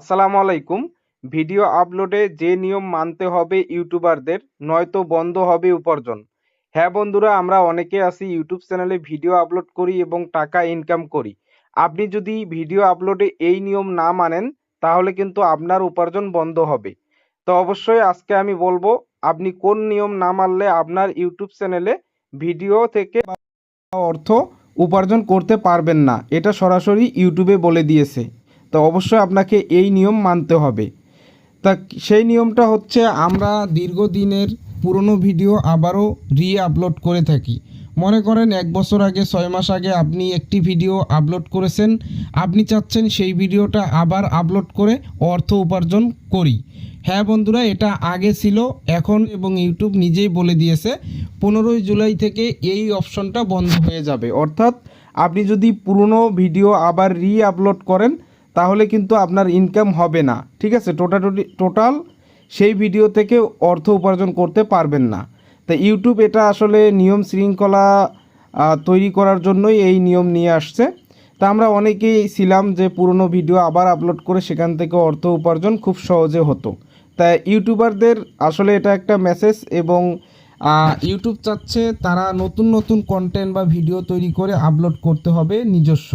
আসসালামু আলাইকুম। ভিডিও আপলোডে যে নিয়ম মানতে হবে ইউটিউবারদের, নয়তো বন্ধ হবে উপার্জন। হ্যাঁ বন্ধুরা, আমরা অনেকে আছি ইউটিউব চ্যানেলে ভিডিও আপলোড করি এবং টাকা ইনকাম করি। আপনি যদি ভিডিও আপলোডে এই নিয়ম না মানেন, তাহলে কিন্তু আপনার উপার্জন বন্ধ হবে। তো অবশ্যই আজকে আমি বলব, আপনি কোন নিয়ম না মানলে আপনার ইউটিউব চ্যানেলে ভিডিও থেকে অর্থ উপার্জন করতে পারবেন না। এটা সরাসরি ইউটিউবে বলে দিয়েছে। তো অবশ্যই আপনাকে এই নিয়ম মানতে হবে। তা সেই নিয়মটা হচ্ছে আমরা দীর্ঘদিনের পুরনো ভিডিও আবারও রি আপলোড করে থাকি। মনে করেন এক বছর আগে, ছয় মাস আগে আপনি একটি ভিডিও আপলোড করেছেন, আপনি চাচ্ছেন সেই ভিডিওটা আবার আপলোড করে অর্থ উপার্জন করি। হ্যাঁ বন্ধুরা, এটা আগে ছিল, এখন এবং ইউটিউব নিজেই বলে দিয়েছে, পনেরোই জুলাই থেকে এই অপশনটা বন্ধ হয়ে যাবে। অর্থাৎ আপনি যদি পুরনো ভিডিও আবার রি আপলোড করেন তাহলে কিন্তু আপনার ইনকাম হবে না। ঠিক আছে? টোটালি টোটাল সেই ভিডিও থেকে অর্থ উপার্জন করতে পারবেন না। তা ইউটিউব এটা আসলে নিয়ম শৃঙ্খলা তৈরি করার জন্যই এই নিয়ম নিয়ে আসছে। তা আমরা অনেকেই ছিলাম যে পুরনো ভিডিও আবার আপলোড করে সেখান থেকে অর্থ উপার্জন খুব সহজে হতো। তাই ইউটিউবারদের আসলে এটা একটা মেসেজ এবং ইউটিউব চাচ্ছে তারা নতুন নতুন কন্টেন্ট বা ভিডিও তৈরি করে আপলোড করতে হবে নিজস্ব।